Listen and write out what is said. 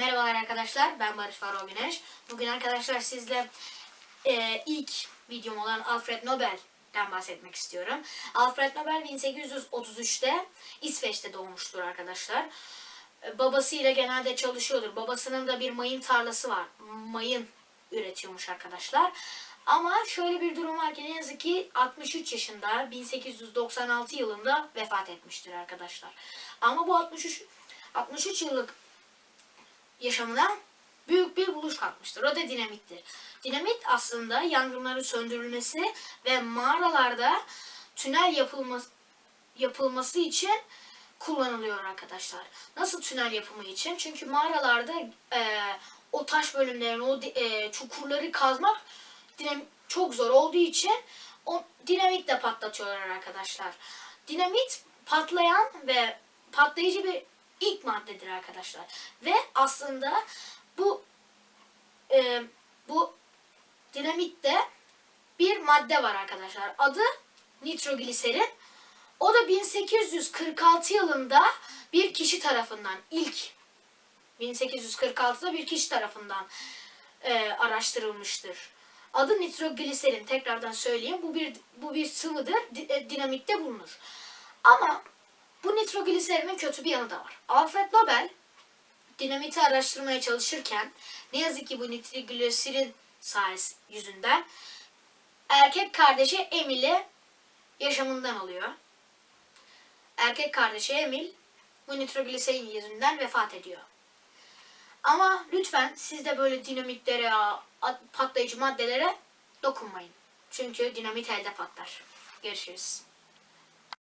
arkadaşlar. Ben Barış Faro Güneş. Bugün arkadaşlar sizle e, ilk videom olan Alfred Nobel'den bahsetmek istiyorum. Alfred Nobel 1833'te İsveç'te doğmuştur arkadaşlar. E, Babasıyla genelde çalışıyordur. Babasının da bir mayın tarlası var. Mayın üretiyormuş arkadaşlar. Ama şöyle bir durum var ki ne yazık ki 63 yaşında 1896 yılında vefat etmiştir arkadaşlar. Ama bu 63 63 yıllık yaşamına büyük bir buluş katmıştır. O da dinamittir. Dinamit aslında yangınların söndürülmesi ve mağaralarda tünel yapılması, yapılması için kullanılıyor arkadaşlar. Nasıl tünel yapımı için? Çünkü mağaralarda e, o taş bölümlerini, o e, çukurları kazmak dinamit çok zor olduğu için o dinamitle patlatıyorlar arkadaşlar. Dinamit patlayan ve patlayıcı bir ilk maddedir arkadaşlar. Ve aslında bu e, bu dinamitte bir madde var arkadaşlar. Adı nitrogliserin. O da 1846 yılında bir kişi tarafından ilk 1846'da bir kişi tarafından e, araştırılmıştır. Adı nitrogliserin. Tekrardan söyleyeyim. Bu bir bu bir sıvıdır. E, dinamitte bulunur. Ama bu nitrogliserinin kötü bir yanı da var. Alfred Nobel dinamiti araştırmaya çalışırken ne yazık ki bu nitrogliserin sayesi yüzünden erkek kardeşi Emil'i yaşamından alıyor. Erkek kardeşi Emil bu nitrogliserin yüzünden vefat ediyor. Ama lütfen siz de böyle dinamitlere, at- patlayıcı maddelere dokunmayın. Çünkü dinamit elde patlar. Görüşürüz.